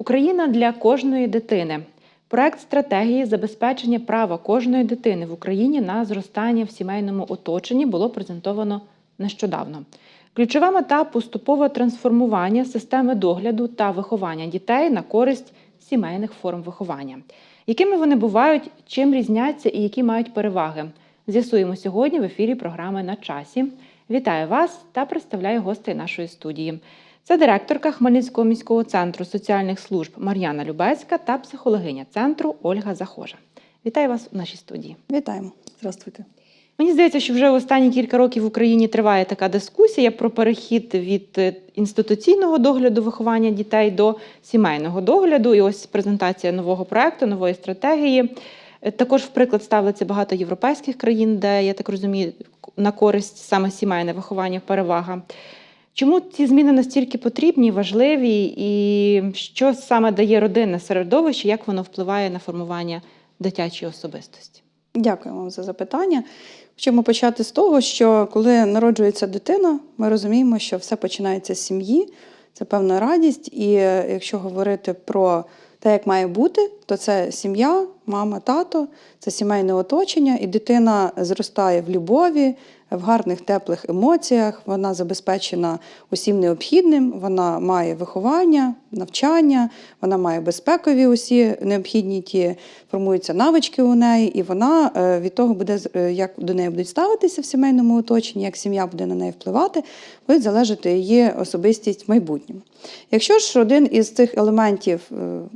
Україна для кожної дитини. Проект стратегії забезпечення права кожної дитини в Україні на зростання в сімейному оточенні було презентовано нещодавно. Ключова мета поступове трансформування системи догляду та виховання дітей на користь сімейних форм виховання. Якими вони бувають, чим різняться і які мають переваги? З'ясуємо сьогодні в ефірі програми на часі. Вітаю вас та представляю гостей нашої студії. Це директорка Хмельницького міського центру соціальних служб Мар'яна Любецька та психологиня центру Ольга Захожа. Вітаю вас у нашій студії. Вітаємо. Здравствуйте. Мені здається, що вже останні кілька років в Україні триває така дискусія про перехід від е, інституційного догляду виховання дітей до сімейного догляду. І ось презентація нового проекту, нової стратегії. Е, Також в приклад ставиться багато європейських країн, де я так розумію, на користь саме сімейне виховання перевага. Чому ці зміни настільки потрібні, важливі, і що саме дає родинне середовище, як воно впливає на формування дитячої особистості? Дякую вам за запитання. Хочемо почати з того, що коли народжується дитина, ми розуміємо, що все починається з сім'ї, це певна радість. І е, якщо говорити про те, як має бути, то це сім'я, мама, тато, це сімейне оточення, і дитина зростає в любові, в гарних теплих емоціях. Вона забезпечена усім необхідним. Вона має виховання, навчання, вона має безпекові усі необхідні ті формуються навички у неї, і вона е, від того буде е, як до неї будуть ставитися в сімейному оточенні, як сім'я буде на неї впливати, буде залежати її особистість в майбутньому. Якщо ж один із цих елементів е,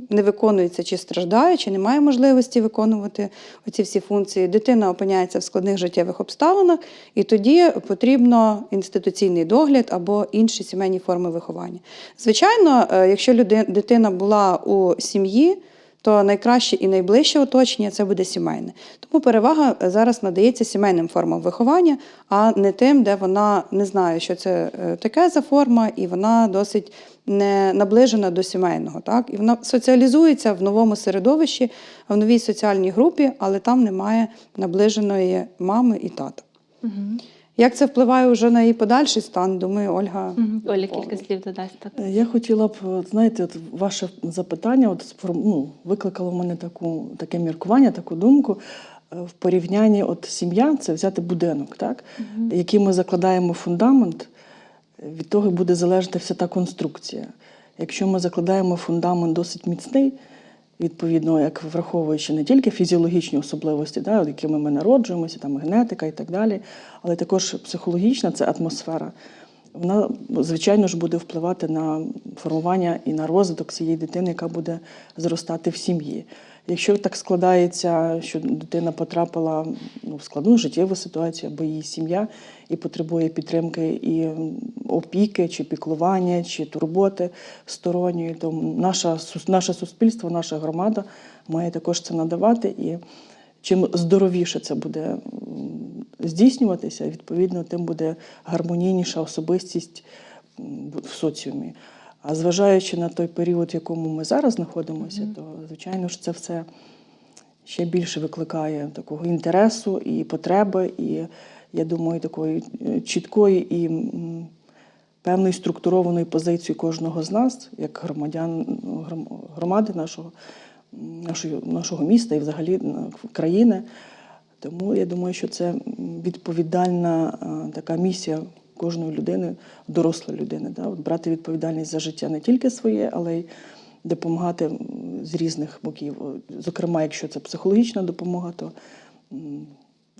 не виконується чи страждає, чи не має можливості виконувати оці всі функції, дитина опиняється в складних життєвих обставинах, і тоді потрібно інституційний догляд або інші сімейні форми виховання. Звичайно, е, якщо дитина була у сім'ї, то найкраще і найближче оточення це буде сімейне. Тому перевага е, зараз надається сімейним формам виховання, а не тим, де вона не знає, що це е, таке за форма, і вона досить не наближена до сімейного. Так? І вона соціалізується в новому середовищі, в новій соціальній групі, але там немає наближеної мами і тата. Як це впливає вже на її подальший стан? Думаю, Ольга. Оля кілька слів додасть. Так. Е, Я хотіла б, знаєте, от ваше запитання от, ну, викликало в мене таку, таке міркування, таку думку. Е, В порівнянні от сім'я це взяти будинок, так? який ми закладаємо фундамент, від того буде залежати вся та конструкція. Якщо ми закладаємо фундамент досить міцний, відповідно, як враховуючи не тільки фізіологічні особливості, да, якими ми народжуємося, там генетика і так далі, але також психологічна це атмосфера. Вона, звичайно ж, буде впливати на формування і на розвиток цієї дитини, яка буде зростати в сім'ї. Якщо так складається, що дитина потрапила ну, в складну життєву ситуацію, або її сім'я і потребує підтримки і опіки, чи піклування, чи турботи сторонньої, то наша, сус- наше суспільство, наша громада має також це надавати. І чим здоровіше це буде здійснюватися, відповідно, тим буде гармонійніша особистість в соціумі. А зважаючи на той період, в якому ми зараз знаходимося, то звичайно ж це все ще більше викликає такого інтересу і потреби, і я думаю, такої е, чіткої і певної структурованої позиції кожного з нас, як громадян громади нашого, м, нашої, нашого міста і взагалі країни. Тому я думаю, що це відповідальна е, така місія кожної людини, дорослої людини, да? От брати відповідальність за життя не тільки своє, але й допомагати з різних боків. Зокрема, якщо це психологічна допомога, то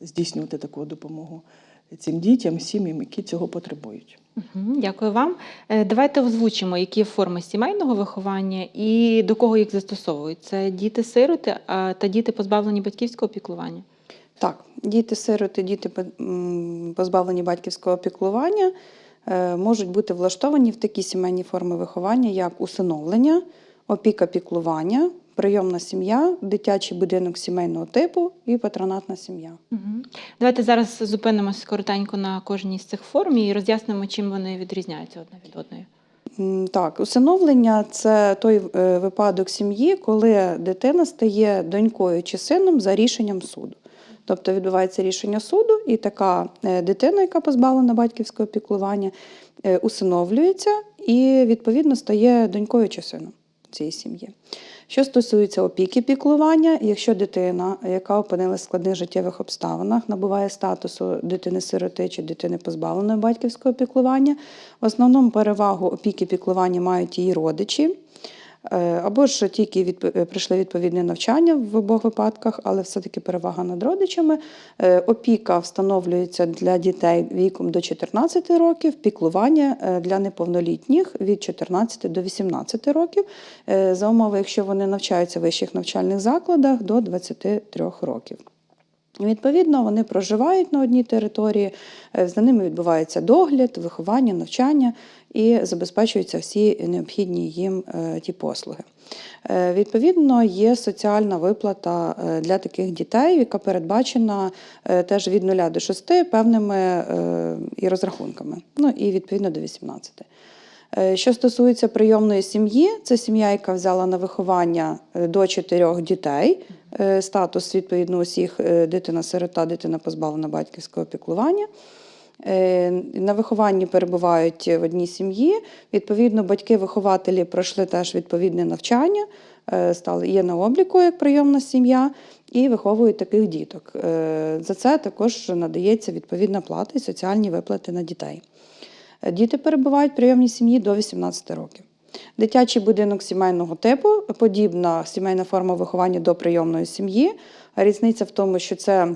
здійснювати таку допомогу цим дітям, сім'ям, які цього потребують. Дякую вам. Е, Давайте озвучимо, які форми сімейного виховання і до кого їх застосовують. Це діти-сироти та діти позбавлені батьківського піклування. Так, діти-сироти, діти позбавлені батьківського піклування е, можуть бути влаштовані в такі сімейні форми виховання, як усиновлення, опіка піклування, прийомна сім'я, дитячий будинок сімейного типу і патронатна сім'я. Мгм. Давайте зараз зупинимося коротенько на кожній з цих форм і роз'яснимо, чим вони відрізняються одна від одної. Так, усиновлення це той е, випадок сім'ї, коли дитина стає донькою чи сином за рішенням суду. Тобто відбувається рішення суду, і така е, дитина, яка позбавлена батьківського піклування, е, усиновлюється і відповідно стає донькою чи сином. цієї сім'ї. Що стосується опіки піклування, якщо дитина, яка опинилась в складних життєвих обставинах, набуває статусу дитини-сироти чи дитини позбавленої батьківського піклування, в основному перевагу опіки піклування мають її родичі. Е, Або ж тільки відп- прийшли відповідне навчання в обох випадках, але все-таки перевага над родичами. Е, Опіка встановлюється для дітей віком до 14 років, піклування е, для неповнолітніх від 14 до 18 років, е, за умови, якщо вони навчаються в вищих навчальних закладах до 23 років. Відповідно, вони проживають на одній території, е, за ними відбувається догляд, виховання, навчання і забезпечуються всі необхідні їм е, ті послуги. Е, Відповідно, є соціальна виплата для таких дітей, яка передбачена теж від 0 до 6 певними і розрахунками, ну і відповідно до 18. Е, Що стосується прийомної сім'ї, це сім'я, яка взяла на виховання е, до чотирьох дітей. Е, Статус відповідно усіх дитина-сирота, дитина позбавлена батьківського піклування. На вихованні перебувають в одній сім'ї. Відповідно, батьки-вихователі пройшли теж відповідне навчання, стали є на обліку як прийомна сім'я і виховують таких діток. За це також надається відповідна плата і соціальні виплати на дітей. Е, Діти перебувають в прийомній сім'ї до 18 років. Дитячий будинок сімейного типу подібна сімейна форма виховання до прийомної сім'ї. Різниця в тому, що це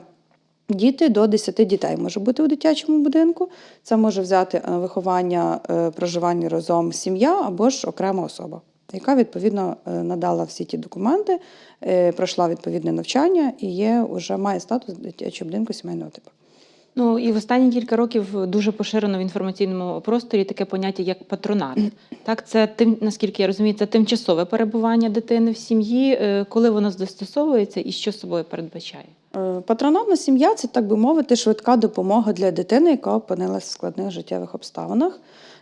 діти до 10 дітей може бути у дитячому будинку. Це може взяти е, виховання, е, проживання разом сім'я або ж окрема особа, яка відповідно надала всі ті документи, пройшла відповідне навчання і є, вже має статус дитячого будинку сімейного типу. Ну і в останні кілька років дуже поширено в інформаційному просторі таке поняття як патронат. Так, це тим, наскільки я розумію, це тимчасове перебування дитини в сім'ї, Е, коли воно застосовується і що собою передбачає. Е, Патронатна сім'я це, так би мовити, швидка допомога для дитини, яка опинилась в складних життєвих обставинах.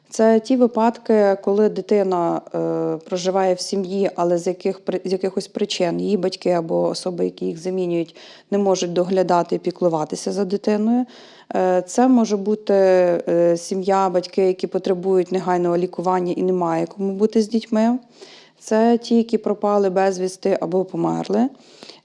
Це ті випадки, коли дитина е, проживає в сім'ї, але з, яких, з якихось причин її батьки або особи, які їх замінюють, не можуть доглядати і піклуватися за дитиною. Е, це може бути е, сім'я, батьки, які потребують негайного лікування і немає кому бути з дітьми. Це ті, які пропали безвісти або померли.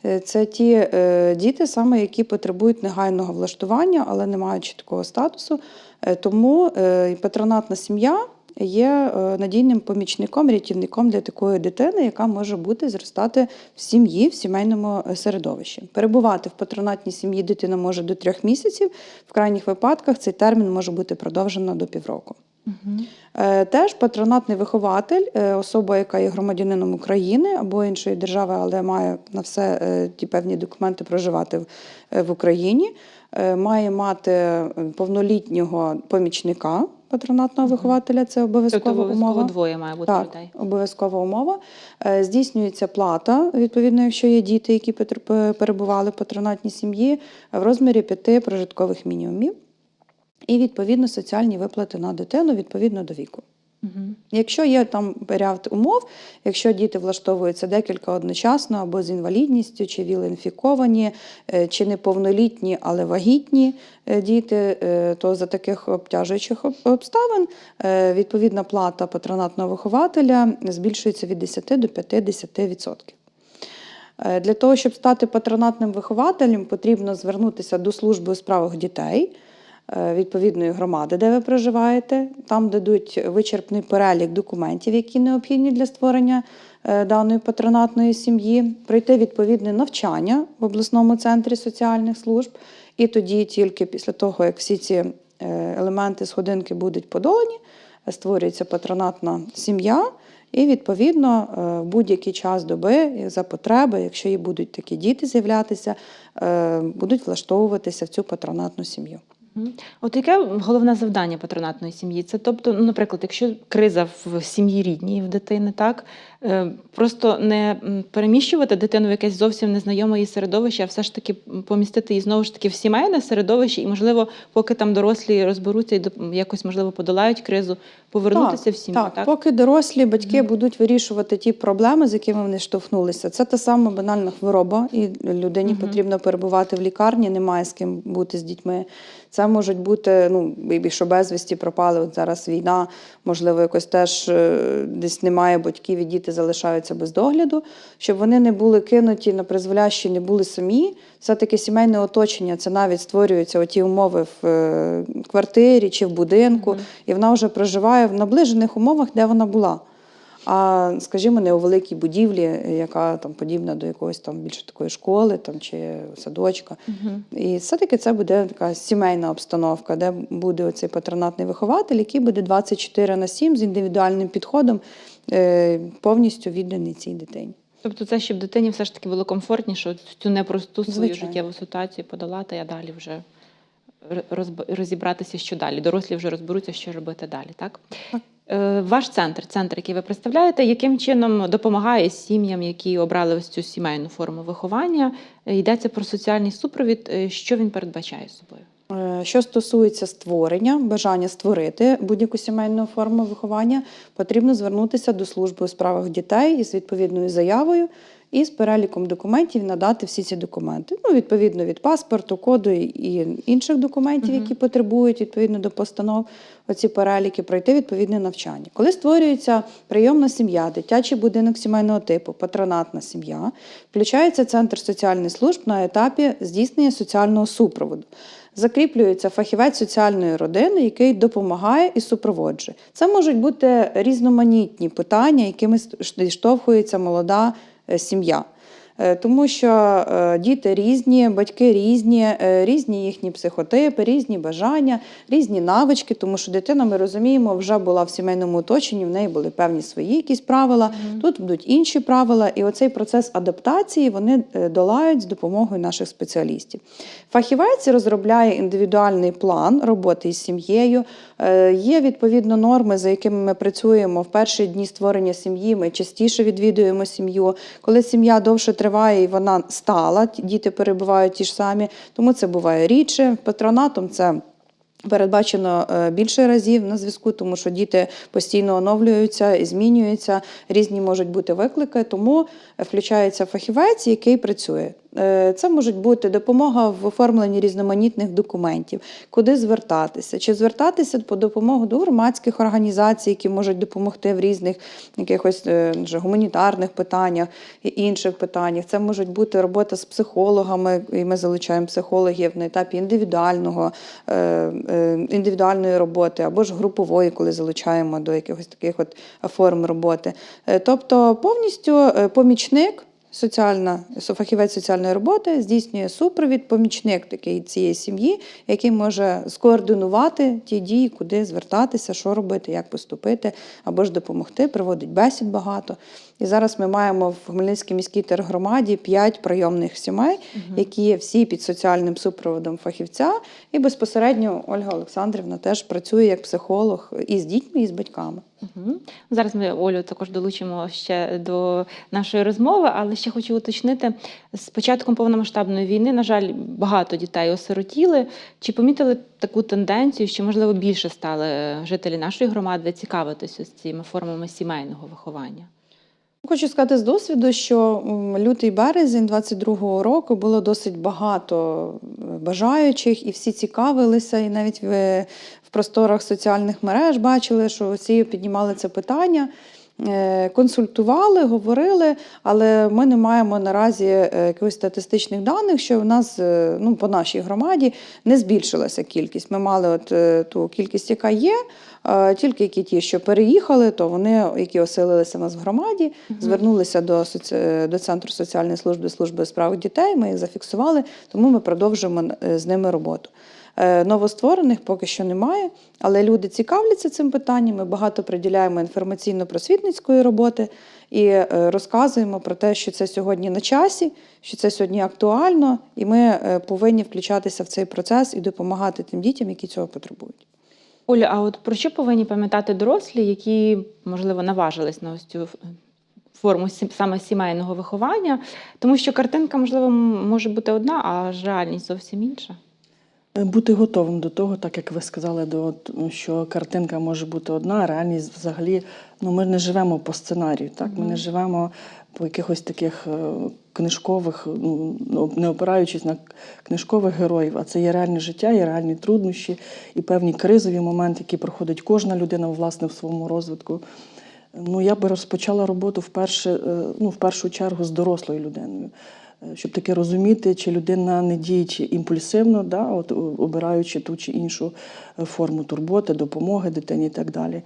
Е, Це ті е, діти, саме які потребують негайного влаштування, але не мають чіткого статусу. Е, Тому е, патронатна сім'я є е, надійним помічником, рятівником для такої дитини, яка може бути зростати в сім'ї, в сімейному середовищі. Перебувати в патронатній сім'ї дитина може до трьох місяців. В крайніх випадках цей термін може бути продовжено до півроку. Е, Теж патронатний вихователь, е, особа, яка є громадянином України або іншої держави, але має на все е, ті певні документи проживати в- Україні, має мати повнолітнього помічника патронатного вихователя. Це Тобто обов'язкова обов'язково умова. двоє має бути Так, людей. обов'язкова умова. Здійснюється плата, відповідно, якщо є діти, які перебували в патронатній сім'ї, в розмірі п'яти прожиткових мінімумів. І відповідно соціальні виплати на дитину відповідно до віку. Мгм. Якщо є там ряд умов, якщо діти влаштовуються декілька одночасно або з інвалідністю, чи віл-інфіковані, е, чи неповнолітні, але вагітні е, діти, е, то за таких обтяжуючих обставин відповідна плата патронатного вихователя збільшується від 10 до 50%. Е, Для того, щоб стати патронатним вихователем, потрібно звернутися до служби у справах дітей відповідної громади, де ви проживаєте. Там дадуть вичерпний перелік документів, які необхідні для створення е, даної патронатної сім'ї, пройти відповідне навчання в обласному центрі соціальних служб. І тоді, тільки після того, як всі ці е, елементи сходинки будуть подолані, створюється патронатна сім'я. І відповідно е, в будь-який час доби за потреби, якщо і будуть такі діти з'являтися, е, будуть влаштовуватися в цю патронатну сім'ю. От яке головне завдання патронатної сім'ї? Це тобто, ну, наприклад, якщо криза в сім'ї рідній в дитини, так е, просто не переміщувати дитину в якесь зовсім незнайоме її середовище, а все ж таки помістити її знову ж таки в сімейне середовище, і можливо, поки там дорослі розберуться і якось можливо подолають кризу, повернутися в сім'ю. Так, Так, поки дорослі батьки Мгм. будуть вирішувати ті проблеми, з якими вони штовхнулися. Це та сама банальна хвороба, і людині Мгм. потрібно перебувати в лікарні, немає з ким бути з дітьми. Це можуть бути, ну, що безвісті пропали. От зараз війна, можливо, якось теж е, десь немає батьків, і діти залишаються без догляду, щоб вони не були кинуті на призволяще, не були самі. Все-таки сімейне оточення це навіть створюються оті умови в е, квартирі чи в будинку, Мгм. і вона вже проживає в наближених умовах, де вона була. А скажімо, не у великій будівлі, яка там подібна до якоїсь там більше такої школи там, чи садочка. Мгм. І все-таки це буде така сімейна обстановка, де буде оцей патронатний вихователь, який буде 24 на 7 з індивідуальним підходом, е, повністю відданий цій дитині. Тобто, це щоб дитині все ж таки було комфортніше цю непросту свою Звичайно. життєву ситуацію подолати, а далі вже розібратися, що далі. Дорослі вже розберуться, що робити далі. Так? Так. Е, Ваш центр, центр, який ви представляєте, яким чином допомагає сім'ям, які обрали ось цю сімейну форму виховання? Е, Йдеться про соціальний супровід. Е, Що він передбачає собою? Е, Що стосується створення, бажання створити будь-яку сімейну форму виховання, потрібно звернутися до служби у справах дітей із відповідною заявою і з переліком документів надати всі ці документи. Ну, відповідно від паспорту, коду і інших документів, які потребують відповідно до постанов. Оці переліки пройти відповідне навчання. Коли створюється прийомна сім'я, дитячий будинок сімейного типу, патронатна сім'я, включається центр соціальних служб на етапі здійснення соціального супроводу. Закріплюється фахівець соціальної родини, який допомагає і супроводжує. Це можуть бути різноманітні питання, якими зіштовхується молода е, сім'я. Е, Тому що е, діти різні, батьки різні, е, різні їхні психотипи, різні бажання, різні навички, тому що дитина, ми розуміємо, вже була в сімейному оточенні, в неї були певні свої якісь правила, тут будуть інші правила, і оцей процес адаптації вони долають з допомогою наших спеціалістів. Фахівець розробляє індивідуальний план роботи із сім'єю. Є відповідно норми, за якими ми працюємо в перші дні створення сім'ї. Ми частіше відвідуємо сім'ю. Коли сім'я довше триває і вона стала, діти перебувають ті ж самі, тому це буває рідше. Патронатом це. Передбачено е, більше разів на зв'язку, тому що діти постійно оновлюються і змінюються, різні можуть бути виклики, тому включається фахівець, який працює. Е, Це можуть бути допомога в оформленні різноманітних документів, куди звертатися, чи звертатися по допомогу до громадських організацій, які можуть допомогти в різних якихось е, гуманітарних питаннях і інших питаннях. Це можуть бути робота з психологами, і ми залучаємо психологів на етапі індивідуального, е, індивідуальної роботи або ж групової, коли залучаємо до якихось таких от форм роботи. Тобто повністю помічник. Соціальна фахівець соціальної роботи здійснює супровід, помічник такий цієї сім'ї, який може скоординувати ті дії, куди звертатися, що робити, як поступити, або ж допомогти, проводить бесід багато. І зараз ми маємо в Хмельницькій міській тергромаді п'ять прийомних сімей, які є всі під соціальним супроводом фахівця. І безпосередньо Ольга Олександрівна теж працює як психолог і з дітьми, і з батьками. Угу. Зараз ми Олю також долучимо ще до нашої розмови, але ще хочу уточнити: з початком повномасштабної війни, на жаль, багато дітей осиротіли. Чи помітили таку тенденцію, що можливо більше стали жителі нашої громади цікавитися з цими формами сімейного виховання? Хочу сказати з досвіду, що лютий березень 22-го року було досить багато е, бажаючих, і всі цікавилися, і навіть в, просторах соціальних мереж бачили, що всі піднімали це питання. е, Консультували, говорили, але ми не маємо наразі е, якихось статистичних даних, що в нас е, ну, по нашій громаді не збільшилася кількість. Ми мали от ту кількість, яка є, тільки які ті, що переїхали, то вони, які оселилися в нас в громаді, звернулися до, соці... до Центру соціальної служби служби у справах дітей. Ми їх зафіксували, тому ми продовжуємо з ними роботу. Е, Новостворених поки що немає, але люди цікавляться цим питанням. Ми багато приділяємо інформаційно-просвітницької роботи і е, розказуємо про те, що це сьогодні на часі, що це сьогодні актуально, і ми е, повинні включатися в цей процес і допомагати тим дітям, які цього потребують. Оля, а от про що повинні пам'ятати дорослі, які, можливо, наважились на ось цю форму саме сімейного виховання? Тому що картинка, можливо, може бути одна, а реальність зовсім інша. Е, Бути готовим до того, так як ви сказали, до що картинка може бути одна, а реальність взагалі. Ну ми не живемо по сценарію, так ми не живемо по якихось таких е, книжкових, ну не опираючись на книжкових героїв, а це є реальне життя, є реальні труднощі і певні кризові моменти, які проходить кожна людина власне в своєму розвитку. Ну, я би розпочала роботу вперше, е, ну, в першу чергу з дорослою людиною, щоб таки розуміти, чи людина не діє імпульсивно, да, от, обираючи ту чи іншу е, форму турботи, допомоги дитині і так далі.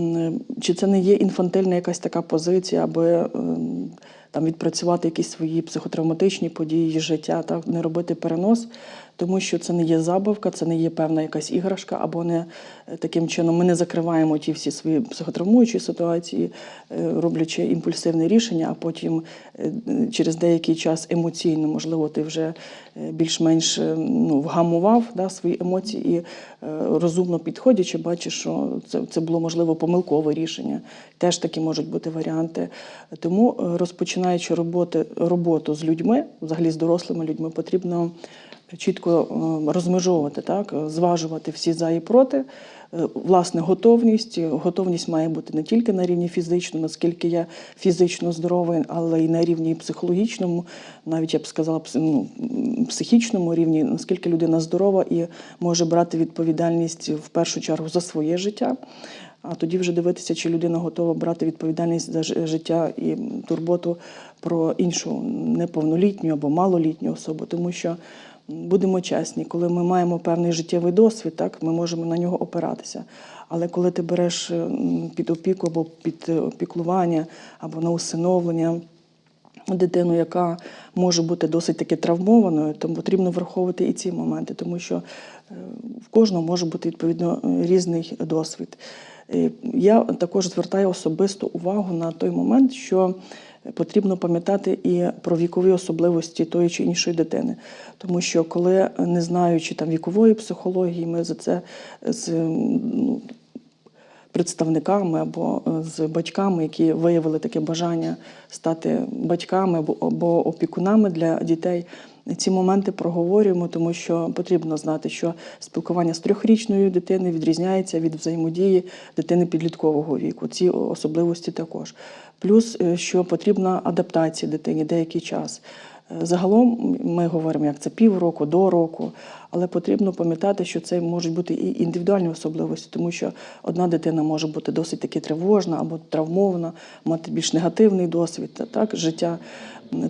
Е, Чи це не є інфантильна якась така позиція, аби там відпрацювати якісь свої психотравматичні події життя, так, не робити перенос, тому що це не є забавка, це не є певна якась іграшка, або не е, таким чином ми не закриваємо ті всі свої психотравмуючі ситуації, е, роблячи імпульсивне рішення, а потім е, через деякий час емоційно, можливо, ти вже більш-менш ну, вгамував да, свої емоції і розумно підходячи, бачиш, що це, це було можливо помилкове рішення. Теж такі можуть бути варіанти. Тому, розпочинаючи роботи, роботу з людьми, взагалі з дорослими людьми, потрібно чітко е, розмежовувати, так, е, зважувати всі за і проти. Е, Власне, готовність. Готовність має бути не тільки на рівні фізичному, наскільки я фізично здоровий, але й на рівні психологічному, навіть я б сказала, ну, психічному рівні, наскільки людина здорова і може брати відповідальність в першу чергу за своє життя. А тоді вже дивитися, чи людина готова брати відповідальність за життя і турботу про іншу неповнолітню або малолітню особу, тому що. Будемо чесні, коли ми маємо певний життєвий досвід, так ми можемо на нього опиратися. Але коли ти береш під опіку або під е, опіклування, або на усиновлення дитину, яка може бути досить таки травмованою, то потрібно враховувати і ці моменти, тому що е, в кожного може бути відповідно е, різний досвід. Е, Я також звертаю особисту увагу на той момент, що потрібно пам'ятати і про вікові особливості тої чи іншої дитини. Тому що коли не знаючи там вікової психології, ми за це з ну, представниками або е, з батьками, які виявили таке бажання стати батьками або опікунами для дітей. Ці моменти проговорюємо, тому що потрібно знати, що спілкування з трьохрічною дитиною відрізняється від взаємодії дитини підліткового віку. Ці особливості також. Плюс, е, що потрібна адаптація дитині деякий час. Е, Загалом ми говоримо, як це півроку до року, але потрібно пам'ятати, що це можуть бути і індивідуальні особливості, тому що одна дитина може бути досить таки тривожна або травмована, мати більш негативний досвід та- так, життя.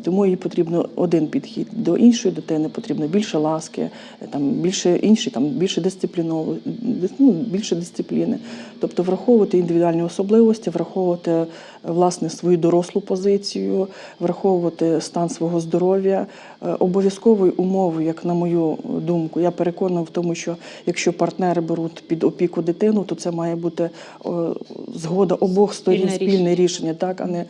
Тому їй потрібно один підхід. До іншої дитини потрібно більше ласки, там більше інші, там більше дисципліново, ну, більше дисципліни. Тобто враховувати індивідуальні особливості, враховувати е, власне свою дорослу позицію, враховувати стан свого здоров'я. Е, Обов'язковою умовою, як на мою думку, я переконана в тому, що якщо партнери беруть під опіку дитину, то це має бути згода обох сторін, Спільне рішення. рішення, так, а не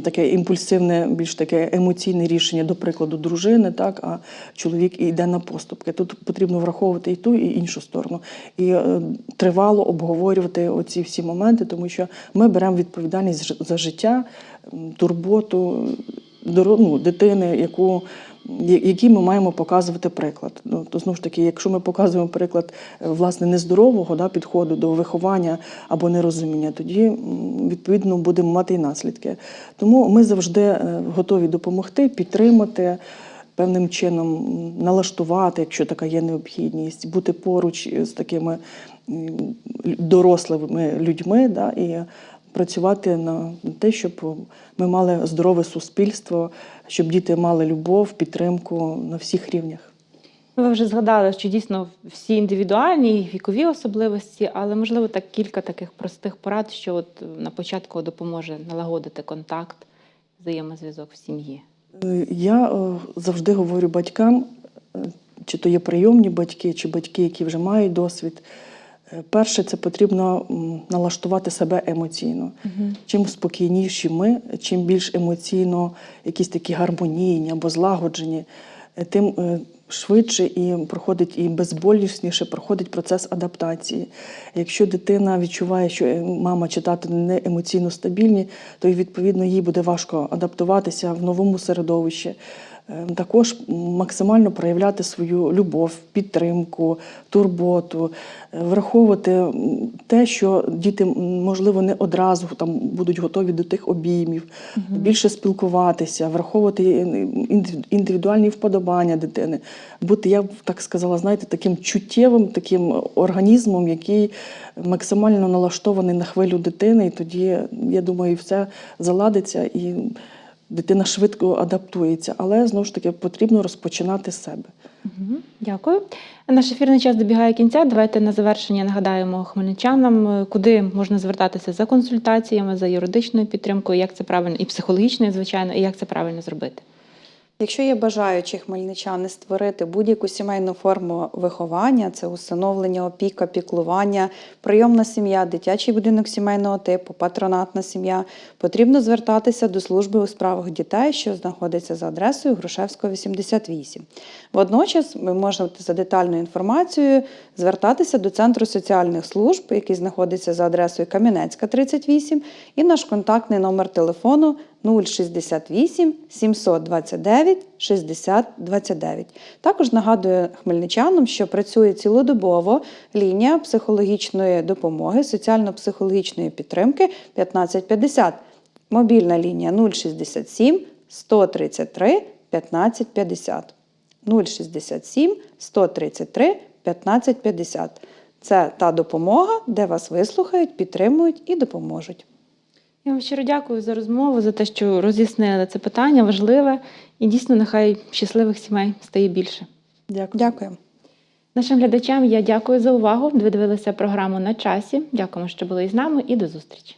таке імпульсивне, більш таке емоційне рішення, до прикладу, дружини, так, а чоловік йде на поступки. Тут потрібно враховувати і ту, і іншу сторону. І е, тривало обговорювати оці всі моменти, тому що ми беремо відповідальність за життя, турботу ну, дитини, яку. я- Який ми маємо показувати приклад. Ну, то знову ж таки, якщо ми показуємо приклад е, власне нездорового да, підходу до виховання або нерозуміння, тоді відповідно будемо мати і наслідки. Тому ми завжди е, готові допомогти, підтримати, певним чином налаштувати, якщо така є необхідність, бути поруч з такими дорослими людьми да, і працювати на те, щоб ми мали здорове суспільство, щоб діти мали любов, підтримку на всіх рівнях. Ну, Ви вже згадали, що дійсно всі індивідуальні і вікові особливості, але можливо так кілька таких простих порад, що от на початку допоможе налагодити контакт, взаємозв'язок в сім'ї. Я е, завжди говорю батькам, е, чи то є прийомні батьки, чи батьки, які вже мають досвід. Перше, це потрібно налаштувати себе емоційно. Чим спокійніші ми, чим більш емоційно якісь такі гармонійні або злагоджені, е, тим е, швидше і проходить і безболісніше проходить процес адаптації. Якщо дитина відчуває, що е, мама чи тато не емоційно стабільні, то відповідно їй буде важко адаптуватися в новому середовищі. Е, Також максимально проявляти свою любов, підтримку, турботу, е, враховувати те, що діти, можливо, не одразу там будуть готові до тих обіймів, більше спілкуватися, враховувати е, індивідуальні вподобання дитини, бути, я б так сказала, знаєте, таким чуттєвим, таким організмом, який максимально налаштований на хвилю дитини, і тоді, я думаю, все заладиться і дитина швидко адаптується. Але знову ж таки потрібно розпочинати з себе. Дякую. Наш ефірний час добігає кінця. Давайте на завершення нагадаємо хмельничанам, е, куди можна звертатися за консультаціями, за юридичною підтримкою, як це правильно, і психологічною, звичайно, і як це правильно зробити. Якщо є бажаючі хмельничани створити будь-яку сімейну форму виховання, це усиновлення, опіка, піклування, прийомна сім'я, дитячий будинок сімейного типу, патронатна сім'я, потрібно звертатися до служби у справах дітей, що знаходиться за адресою Грушевського 88. Водночас ви можете за детальною інформацією звертатися до Центру соціальних служб, який знаходиться за адресою Кам'янецька 38, і наш контактний номер телефону 068 729 60 29. Також нагадую хмельничанам, що працює цілодобово лінія психологічної допомоги, соціально-психологічної підтримки 1550. Мобільна лінія 067 133 1550. 067 133 1550. Це та допомога, де вас вислухають, підтримують і допоможуть. Я вам щиро дякую за розмову, за те, що роз'яснили це питання важливе. І дійсно, нехай щасливих сімей стає більше. Дякую. Дякую. Нашим глядачам я дякую за увагу. Ви дивилися програму на часі. Дякуємо, що були із нами, і до зустрічі.